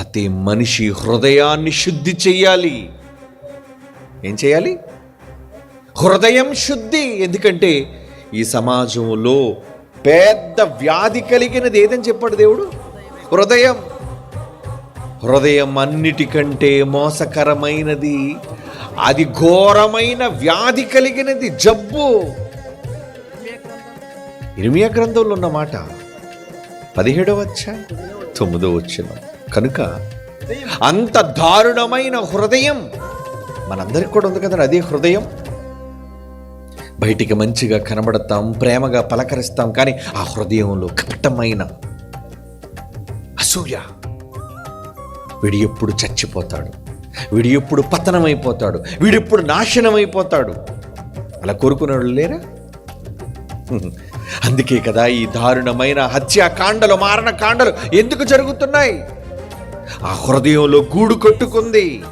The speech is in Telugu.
ప్రతి మనిషి హృదయాన్ని శుద్ధి చేయాలి ఏం చేయాలి హృదయం శుద్ధి. ఎందుకంటే ఈ సమాజంలో పెద్ద వ్యాధి కలిగినది ఏదని చెప్పాడు దేవుడు? హృదయం. హృదయం అన్నిటికంటే మోసకరమైనది అది ఘోరమైన వ్యాధి కలిగినది జబ్బు. ఇర్మియా గ్రంథంలో ఉన్న మాట పదిహేడవ వచ్చా తొమ్మిదో వచ్చిన కనుక అంత దారుణమైన హృదయం మనందరికి కూడా ఉంది కదా అదే హృదయం. బయటికి మంచిగా కనబడతాం ప్రేమగా పలకరిస్తాం కానీ ఆ హృదయంలో కపటమైన అసూయ. వీడు ఎప్పుడు చచ్చిపోతాడు? వీడు ఎప్పుడు పతనమైపోతాడు? వీడు ఎప్పుడు నాశనం అయిపోతాడు అలా కోరుకునేవాళ్ళు లేరా? అందుకే కదా ఈ దారుణమైన హత్యాకాండలు మారణకాండలు ఎందుకు జరుగుతున్నాయి? ఆ హృదయంలో గూడు కట్టుకుంది.